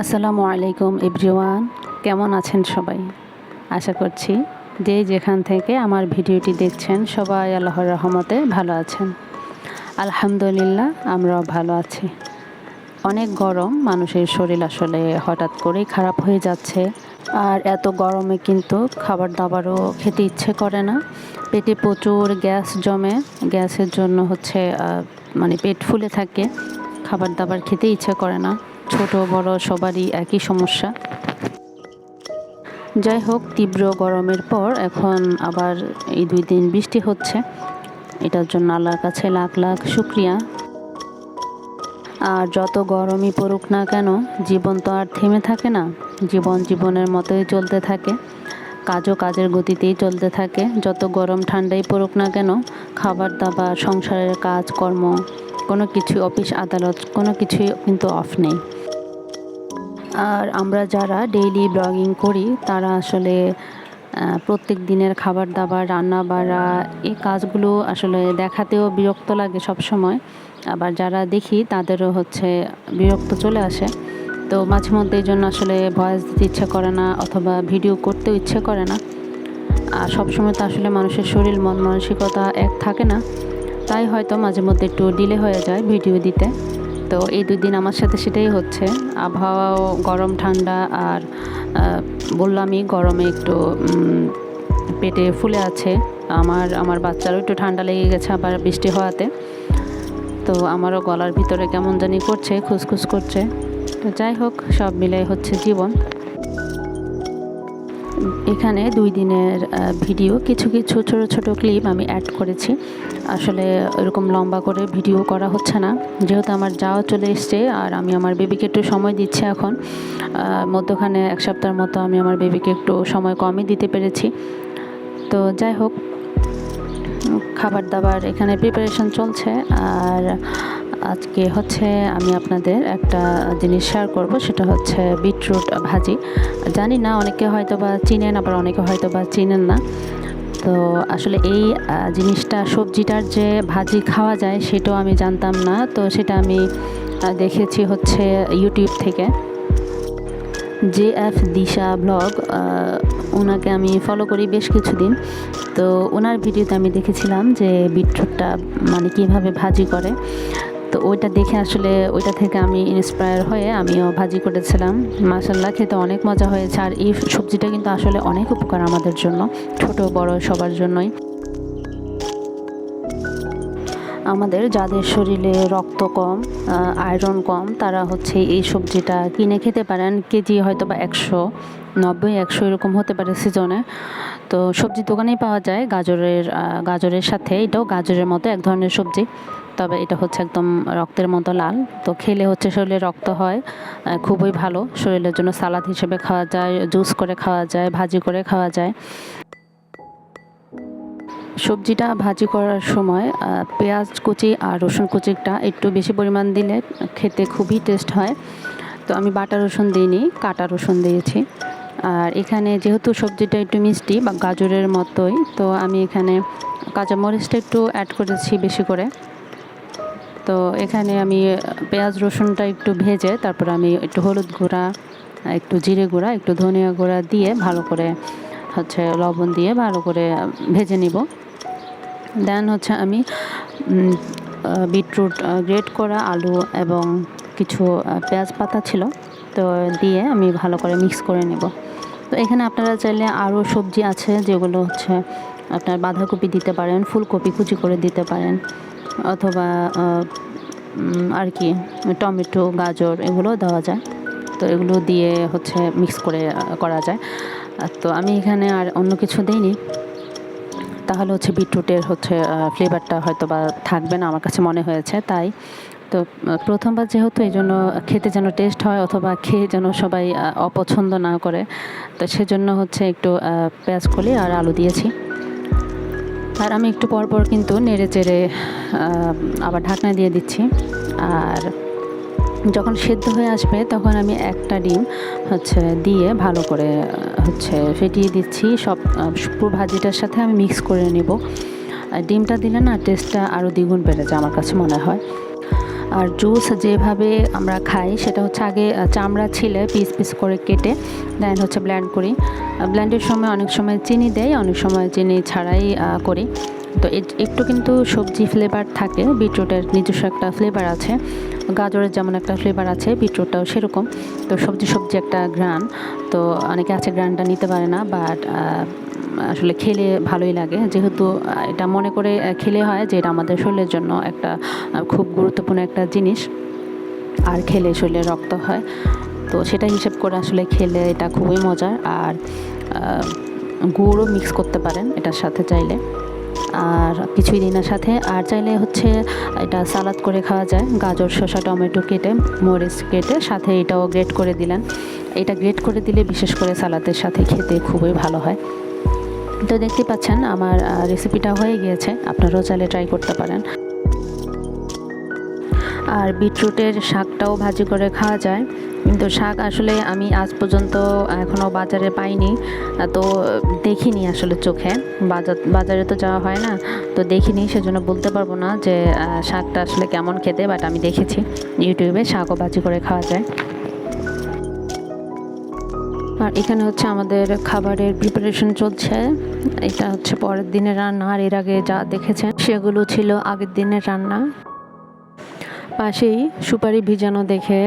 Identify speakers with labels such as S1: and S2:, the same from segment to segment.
S1: আসসালামু আলাইকুম এভরিওয়ান, কেমন আছেন সবাই? আশা করছি যে যেখান থেকে আমার ভিডিওটি দেখছেন সবাই আল্লাহর রহমতে ভালো আছেন। আলহামদুলিল্লাহ, আমরাও ভালো আছি। অনেক গরম, মানুষের শরীর আসলে হঠাৎ করেই খারাপ হয়ে যাচ্ছে। আর এত গরমে কিন্তু খাবার দাবারও খেতে ইচ্ছে করে না। পেটে প্রচুর গ্যাস জমে, গ্যাসের জন্য হচ্ছে মানে পেট ফুলে থাকে। খাবার দাবার খেতে ইচ্ছে করে না। ছোট, বড়, সবারই একই সমস্যা। যাই হোক, তীব্র গরমের পর এখন আবার এই দুই দিন বৃষ্টি হচ্ছে। এটার জন্য আল্লাহর কাছে লাখ লাখ শুক্রিয়া। আর যত গরমই পড়ুক না কেন, জীবন তো আর থেমে থাকে না। জীবন জীবনের মতোই চলতে থাকে। কাজও কাজের গতিতেই চলতে থাকে। যত গরম ঠান্ডাই পড়ুক না কেন, খাবার দাবার, সংসারের কাজ, কর্ম, কোনো কিছু অফিস, আদালত, কোনো কিছুই কিন্তু অফ নেই। আর আমরা যারা ডেইলি ব্লগিং করি, তারা আসলে প্রত্যেক দিনের খাবার দাবার, রান্না বাড়া, এই কাজগুলো আসলে দেখাতেও বিরক্ত লাগে সব সময় আবার যারা দেখি, তাদেরও হচ্ছে বিরক্ত চলে আসে। তো মাঝে মধ্যে এই জন্য আসলে ভয়েস দিতে ইচ্ছে করে না, অথবা ভিডিও করতেও ইচ্ছে করে না। আর সবসময় তো আসলে মানুষের শরীর, মন মানসিকতা এক থাকে না। তাই হয়তো মাঝে মধ্যে একটু ডিলে হয়ে যায় ভিডিও দিতে। তো এই দুই দিন আমার সাথে সেটাই হচ্ছে। আবহাওয়াও গরম, ঠান্ডা আর বললামই গরমে একটু পেটে ফুলে আছে। আমার আমার বাচ্চারও একটু ঠান্ডা লেগে গেছে আবার বৃষ্টি হওয়াতে। তো আমারও গলার ভিতরে কেমন জানি করছে, খুসখুস করছে। তো যাই হোক, সব মিলে হচ্ছে জীবন। এখানে দুই দিনের ভিডিও। কিছু কিছু ছোট ছোট ক্লিপ আমি অ্যাড করেছি। আসলে এরকম লম্বা করে ভিডিও করা হচ্ছে না। যেহেতু আমার যাওয়া চলে এসছে আর আমি আমার বেবিকে একটু সময় দিচ্ছি এখন মধ্যখানে এক সপ্তাহের মতো আমি আমার বেবিকে একটু সময় কমই দিতে পেরেছি। তো যাই হোক, খাবার দাবার এখানে প্রিপারেশন চলছে আর আজকে হচ্ছে আমি আপনাদের একটা জিনিস শেয়ার করব, সেটা হচ্ছে বিটরুট ভাজি। জানি না, অনেকে হয়তো বা চিনেন, আবার অনেকে হয়তো বা চিনেন না। তো আসলে এই জিনিসটা, সবজিটার যে ভাজি খাওয়া যায়, সেটাও আমি জানতাম না। তো সেটা আমি দেখেছি হচ্ছে ইউটিউব থেকে। জে এফ দিশা ব্লগ ওনাকে আমি ফলো করি বেশ কিছুদিন। তো ওনার ভিডিওতে আমি দেখেছিলাম যে বিটরুটটা মানে কীভাবে ভাজি করে। তো ওইটা দেখে আসলে ওইটা থেকে আমি ইন্সপায়ার হয়ে আমিও ভাজি করেছিলাম। মাসাল্লাহ খেতে অনেক মজা হয়েছে। আর এই সবজিটা কিন্তু আসলে অনেক উপকার আমাদের জন্য, ছোট, বড়, সবার জন্যই। আমাদের যাদের শরীরে রক্ত কম আয়রন কম, তারা হচ্ছে এই সবজিটা কিনে খেতে পারেন। কেজি হয়তো বা একশো, নব্বই, একশো এরকম হতে পারে সিজনে। তো সবজি দোকানেই পাওয়া যায় গাজরের গাজরের সাথে। এটাও গাজরের মতো এক ধরনের সবজি। তবে এটা হচ্ছে একদম রক্তের মতো লাল। তো খেলে হচ্ছে শরীরে রক্ত হয় খুবই ভালো। শরীরের জন্য সালাদ হিসেবে খাওয়া যায়, জুস করে খাওয়া যায়, ভাজি করে খাওয়া যায়। সবজিটা ভাজি করার সময় পেঁয়াজ কুচি আর রসুন কুচিটা একটু বেশি পরিমাণ দিলে খেতে খুবই টেস্ট হয়। তো আমি বাটা রসুন দিইনি, কাটা রসুন দিয়েছি। আর এখানে যেহেতু সবজিটা একটু মিষ্টি বা গাজরের মতোই, তো আমি এখানে কাঁচামরিচটা একটু অ্যাড করেছি বেশি করে। তো এখানে আমি পেঁয়াজ রসুনটা একটু ভেজে তারপর আমি একটু হলুদ গুঁড়া, একটু জিরে গুঁড়া, একটু ধনিয়া গুঁড়া দিয়ে ভালো করে হচ্ছে লবণ দিয়ে ভালো করে ভেজে নিব। দেন হচ্ছে আমি বিটরুট গ্রেট করা আলু এবং কিছু পেঁয়াজ পাতা ছিল, তো দিয়ে আমি ভালো করে মিক্স করে নেব। তো এখানে আপনারা চাইলে আরও সবজি আছে যেগুলো হচ্ছে আপনার বাঁধাকপি দিতে পারেন, ফুলকপি কুচি করে দিতে পারেন। অথবা আর কি, টমেটো, গাজর এগুলো দেওয়া যায়। তো এগুলো দিয়ে হচ্ছে মিক্স করে করা যায়। তো আমি এখানে আর অন্য কিছু দিইনি। তাহলে হচ্ছে বিটরুটের হচ্ছে ফ্লেভারটা হয়তো বা থাকবে না, আমার কাছে মনে হয়েছে, তাই। তো প্রথমবার যেহেতু এই জন্য খেতে যেন টেস্ট হয় অথবা খেয়ে যেন সবাই অপছন্দ না করে, তো সেজন্য হচ্ছে একটু পেঁয়াজ কলি আর আলু দিয়েছি। আর আমি একটু পর পর কিন্তু নেড়ে চেড়ে আবার ঢাকনা দিয়ে দিচ্ছি। আর যখন সেদ্ধ হয়ে আসবে তখন আমি একটা ডিম হচ্ছে দিয়ে ভালো করে, হচ্ছে ফেটিয়ে দিচ্ছি। সব শুক্র ভাজিটার সাথে আমি মিক্স করে নেব। ডিমটা দিলে না টেস্টটা আরও দ্বিগুণ বেড়ে যায় আমার কাছে মনে হয়। আর জুস যেভাবে আমরা খাই, সেটা হচ্ছে আগে চামড়া ছিলে পিস পিস করে কেটে দেন হচ্ছে ব্ল্যান্ড করি। ব্ল্যান্ডের সময় অনেক সময় চিনি দেয় অনেক সময় চিনি ছাড়াই করি। তো একটু কিন্তু সবজি ফ্লেভার থাকে, বিটরুটের নিজস্ব একটা ফ্লেভার আছে। গাজরের যেমন একটা ফ্লেভার আছে, বিটরুটটাও সেরকম। তো সবজি সবজি একটা গ্রান তো অনেকে আছে গ্রানটা নিতে পারে না বাট আসলে খেলে ভালোই লাগে। যেহেতু এটা মনে করে খেলে হয় যে এটা আমাদের শরীরের জন্য একটা খুব গুরুত্বপূর্ণ একটা জিনিস। আর খেলে শরীরে রক্ত হয়। তো সেটা হিসেব করে আসলে খেলে এটা খুবই মজার। আর গুড়ও মিক্স করতে পারেন এটার সাথে চাইলে। আর কিছুই দিনের সাথে। আর চাইলে হচ্ছে, এটা সালাদ করে খাওয়া যায়। গাজর, শসা, টমেটো কেটে, মরিচ কেটে সাথে এটাও গ্রেট করে দিলেন। এটা গ্রেট করে দিলে বিশেষ করে সালাদের সাথে খেতে খুবই ভালো হয়। তো দেখতে পাচ্ছেন, আমার রেসিপিটা হয়ে গিয়েছে। আপনারাও চাইলে ট্রাই করতে পারেন। আর বিটরুটের শাকটাও ভাজি করে খাওয়া যায়। কিন্তু শাক আসলে আমি আজ পর্যন্ত এখনও বাজারে পাইনি। তো দেখিনি আসলে চোখে। বাজার, বাজারে তো যাওয়া হয় না। তো দেখিনি, সেজন্য বলতে পারব না যে শাকটা আসলে কেমন খেতে বাট আমি দেখেছি। ইউটিউবে শাকও ভাজি করে খাওয়া যায়। আর এখানে হচ্ছে আমাদের খাবারের প্রিপারেশন চলছে। এটা হচ্ছে পরের দিনের রান্না, আর এর আগে যা দেখেছেন সেগুলো ছিল আগের দিনের রান্না। পাশেই সুপারি ভিজানো দেখে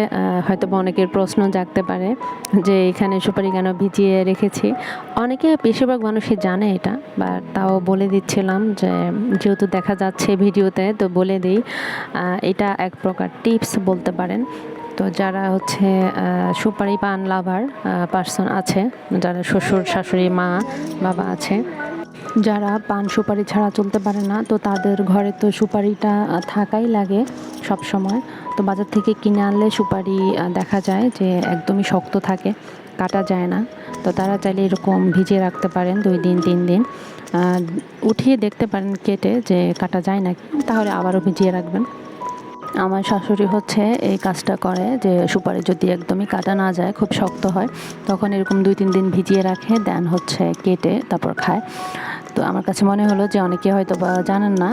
S1: হয়তো অনেকের প্রশ্ন জাগতে পারে যে এখানে সুপারি কেন ভিজিয়ে রেখেছি। অনেকে বেশিরভাগ মানুষই জানে এটা বা তাও বলে দিচ্ছিলাম যে যেহেতু দেখা যাচ্ছে ভিডিওতে, তো বলে দিই এটা এক প্রকার টিপস বলতে পারেন। তো যারা হচ্ছে সুপারি পান লাভার পার্সন আছে, যারা শ্বশুর, শাশুড়ি, মা, বাবা আছে, যারা পান সুপারি ছাড়া চলতে পারে না, তো তাদের ঘরে তো সুপারিটা থাকাই লাগে সব সময় তো বাজার থেকে কিনে আনলে সুপারি দেখা যায় যে একদমই শক্ত থাকে, কাটা যায় না। তো তারা চাইলে এরকম ভিজিয়ে রাখতে পারেন দুই দিন, তিন দিন। উঠিয়ে দেখতে পারেন কেটে যে কাটা যায় না তাহলে আবারও ভিজিয়ে রাখবেন। আমার শাশুড়ি হচ্ছে এই কাজটা করে যে সুপারি যদি একদমই কাটা না যায়, খুব শক্ত হয়, তখন এরকম দুই তিন দিন ভিজিয়ে রাখে, দেন হচ্ছে কেটে তারপর খায়। তো আমার কাছে মনে হলো যে অনেকে হয়তো বা জানেন না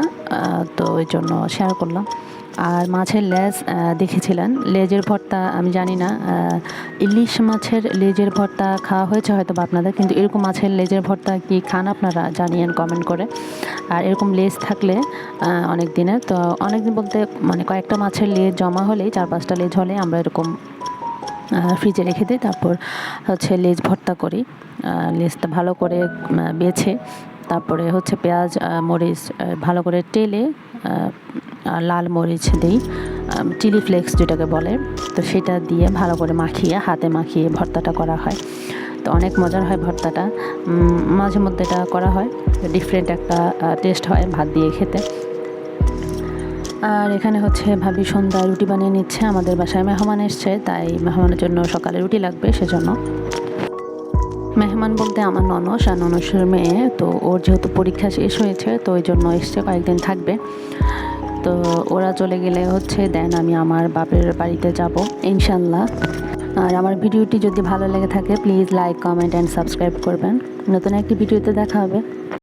S1: তো ওই জন্য শেয়ার করলাম। আর মাছের লেজ দেখেছিলেন। লেজের ভর্তা, আমি জানি না ইলিশ মাছের লেজের ভর্তা খাওয়া হয়েছে হয়তো বা আপনাদের, কিন্তু এরকম মাছের লেজের ভর্তা কি খান আপনারা? জানিয়েন কমেন্ট করে। আর এরকম লেজ থাকলে অনেক দিনের, তো অনেক দিন বলতে মানে কয়েকটা মাছের লেজ জমা হলেই চার পাঁচটা লেজ হলে আমরা এরকম ফ্রিজে রেখে দিই তারপর হচ্ছে লেজ ভর্তা করি। লেজটা ভালো করে বেছে তারপরে হচ্ছে পেঁয়াজ মরিচ ভালো করে টেলে লাল মরিচ দিই চিলি ফ্লেক্স যেটাকে বলে। তো সেটা দিয়ে ভালো করে মাখিয়ে, হাতে মাখিয়ে ভর্তাটা করা হয়। তো অনেক মজার হয় ভর্তাটা। মাঝে মধ্যে এটা করা হয়। ডিফারেন্ট একটা টেস্ট হয় ভাত দিয়ে খেতে। আর এখানে হচ্ছে ভাবি সন্ধ্যা রুটি বানিয়ে নিচ্ছে। আমাদের বাসায় মেহমান এসছে, তাই মেহমানের জন্য সকালে রুটি লাগবে, সেজন্য। মেহমান বলতে আমার ননস আর ননসের মেয়ে, তো ওর যেহেতু পরীক্ষা শেষ হয়েছে, তো ওই জন্য এসছে, কয়েকদিন থাকবে। তো ওরা চলে গেলে হচ্ছে দেন আমি আমার বাপের বাড়িতে যাব ইনশাল্লাহ আর আমার ভিডিওটি যদি ভালো লেগে থাকে please like comment and subscribe করবেন। নতুন একটি ভিডিওতে দেখা হবে।